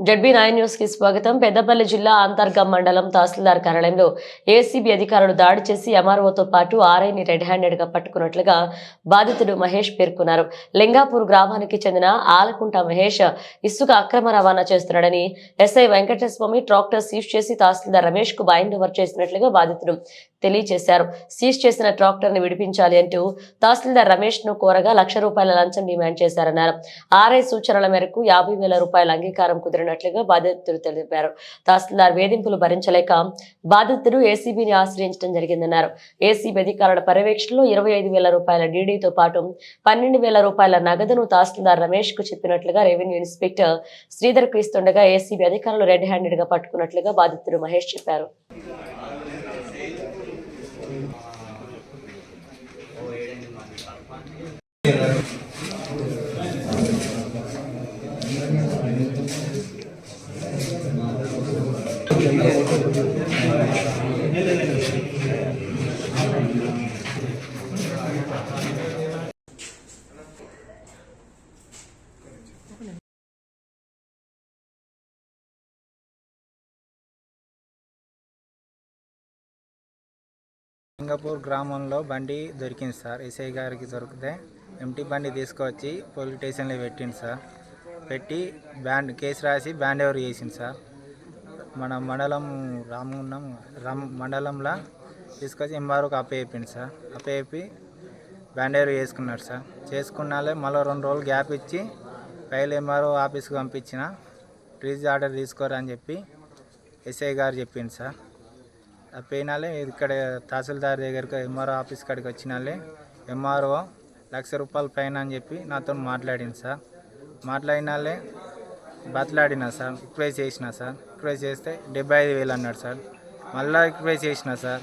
ZB nine న్యూస్కి స్వాగతం. పెద్దపల్లి జిల్లా అంతర్గం మండలం తహసీల్దార్ కార్యాలయంలో ఏసీబీ అధికారులు దాడి చేసి ఎంఆర్ఓతో పాటు ఆర్ఐని రెడ్ హ్యాండెడ్గా పట్టుకున్నట్లుగా బాధితుడు మహేష్ పేర్కొన్నారు. లింగాపూర్ గ్రామానికి చెందిన ఆలకుంట మహేష్ ఇసుక అక్రమ రవాణా చేస్తున్నాడని ఎస్ఐ వెంకటస్వామి ట్రాక్టర్ సీజ్ చేసి తహసీల్దార్ రమేష్కు బైండ్ ఓవర్ చేసినట్లుగా బాధితుడు తెలియజేశారు. సీజ్ చేసిన ట్రాక్టర్ని విడిపించాలి అంటూ తహసీల్దార్ రమేష్ను కోరగా లక్ష రూపాయల లంచం డిమాండ్ చేశారన్నారు. ఆర్ఐ సూచనల మేరకు యాభై వేల రూపాయల అంగీకారం కుదిరినట్లుగా బాధితులు తెలిపారు. తహసీల్దార్ వేధింపులు భరించలేక బాధితుడు ఏసీబీని ఆశ్రయించడం జరిగిందన్నారు. ఏసీబీ అధికారుల పర్యవేక్షణలో ఇరవై ఐదు వేల రూపాయల డీడీతో పాటు పన్నెండు వేల రూపాయల నగదును తహసీల్దార్ రమేష్కు చెప్పినట్లుగా రెవెన్యూ ఇన్స్పెక్టర్ శ్రీధర్కు ఇస్తుండగా ఏసీబీ అధికారులు రెడ్ హ్యాండెడ్గా పట్టుకున్నట్లుగా బాధితుడు మహేష్ చెప్పారు. సింగపూర్ గ్రామంలో బండి దొరికింది సార్. ఎస్ఐ గారికి దొరికితే ఎంటీ బండి తీసుకొచ్చి పోలీస్ స్టేషన్లో పెట్టింది సార్. పెట్టి బ్యాండ్ కేసు రాసి బ్యాండ్ ఎవరు చేసింది సార్? మన మండలం రామగుండం రామ్ మండలంలో తీసుకొచ్చి ఎంఆర్ఓకి అప్పచెప్పింది సార్. అప్పచెప్పి బ్యాండ్ ఎవరు చేసుకున్నారు సార్. చేసుకున్నాలే మళ్ళీ రెండు రోజులు గ్యాప్ ఇచ్చి ఫైల్ ఎంఆర్ఓ ఆఫీస్కి పంపించిన రిలీజ్ ఆర్డర్ తీసుకోరా అని చెప్పి ఎస్ఐ గారు చెప్పింది సార్. పోయినాలే ఇక్కడ తహసీల్దార్ దగ్గరికి ఎంఆర్ఓ ఆఫీస్ కాడికి వచ్చినాలే. ఎంఆర్ఓ లక్ష రూపాయల పైన అని చెప్పి నాతో మాట్లాడింది సార్. మాట్లాడినాలే బతలాడినా సార్ రిక్వెస్ట్ చేసిన సార్. రిక్వెస్ట్ చేస్తే డెబ్బై ఐదు వేలు అన్నాడు సార్. మళ్ళీ రిక్వెస్ట్ చేసిన సార్.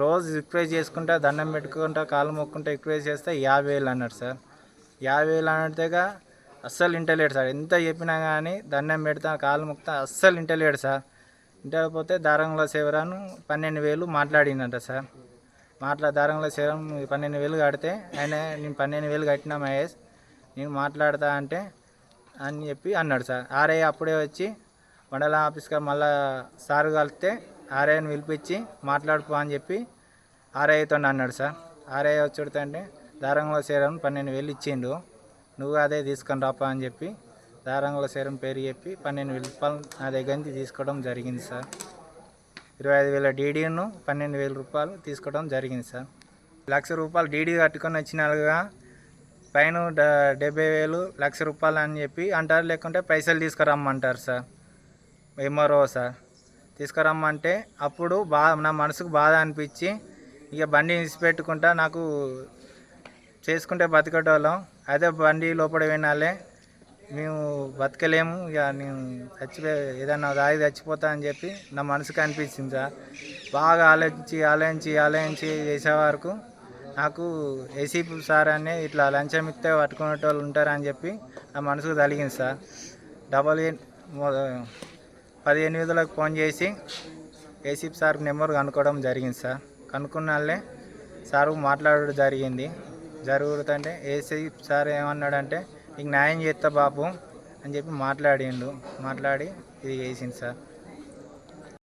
రోజు రిక్వెస్ట్ చేసుకుంటా దండం పెట్టుకుంటా కాలు మొక్కుంటా రిక్వెస్ట్ చేస్తే యాభై వేలు అన్నాడు సార్. యాభై వేలు అన్నట్టుగా అస్సలు ఇంటలేడు సార్. ఎంత చెప్పినా కానీ దండం పెడతా కాలు మొక్కుతా అస్సలు ఇంటలేడు సార్. ఇంటకపోతే దారంగుల శివరాను పన్నెండు వేలు మాట్లాడినట సార్. మాట్లా దారంగుల శివరాం పన్నెండు వేలు కడితే ఆయన నేను పన్నెండు వేలు కట్టినా మహేష్ నేను మాట్లాడతా అంటే అని చెప్పి అన్నాడు సార్. ఆర్ఐ అప్పుడే వచ్చి మండల ఆఫీస్కి మళ్ళా సార్ కలిస్తే ఆర్ఐని పిలిపించి మాట్లాడుకో అని చెప్పి ఆర్ఐతో అన్నాడు సార్. ఆర్ఐ వచ్చుడితే అంటే దారంగుల శివరం పన్నెండు వేలు ఇచ్చిండు నువ్వు అదే తీసుకొని రాపా అని చెప్పి దారంగుల శరం పేరు చెప్పి పన్నెండు వేల రూపాయలు నా దగ్గర నుంచి తీసుకోవడం జరిగింది సార్. ఇరవై ఐదు వేల డీడీను పన్నెండు వేల రూపాయలు తీసుకోవడం జరిగింది సార్. లక్ష రూపాయలు డీడీ కట్టుకొని వచ్చినాలుగా పైన డ- డెబ్బై వేలు లక్ష రూపాయలు అని చెప్పి అంటారు లేకుంటే పైసలు తీసుకురమ్మంటారు సార్. MRO sir. తీసుకురమ్మంటే అప్పుడు బా నా మనసుకు బాధ అనిపించి ఇక బండి పెట్టుకుంటా నాకు చేసుకుంటే బతికేటోళ్ళం. అదే బండి లోపల వినాలే మేము బతకలేము ఇక నేను చచ్చిపోయి ఏదన్నా దాగి చచ్చిపోతా అని చెప్పి నా మనసుకు అనిపించింది సార్. బాగా ఆలోచించి ఆలోచించి ఆలోచించి చేసే వరకు నాకు ఏసీపీ సార్ అనే ఇట్లా లంచం ఇస్తే పట్టుకునే వాళ్ళు ఉంటారని చెప్పి నా మనసుకు తలిగింది సార్. డబల్ ఎయిట్ పది ఎనిమిదిలకు ఫోన్ చేసి ఏసీపీ సార్ నెంబర్ కనుక్కోవడం జరిగింది సార్. కనుక్కున్నాళ్ళే సార్ మాట్లాడడం జరిగింది. జరుగుతుంటే ఏసీ సార్ ఏమన్నాడంటే నీకు న్యాయం చేస్తా బాబు అని చెప్పి మాట్లాడిండు. మాట్లాడి ఇది చేసింది సార్.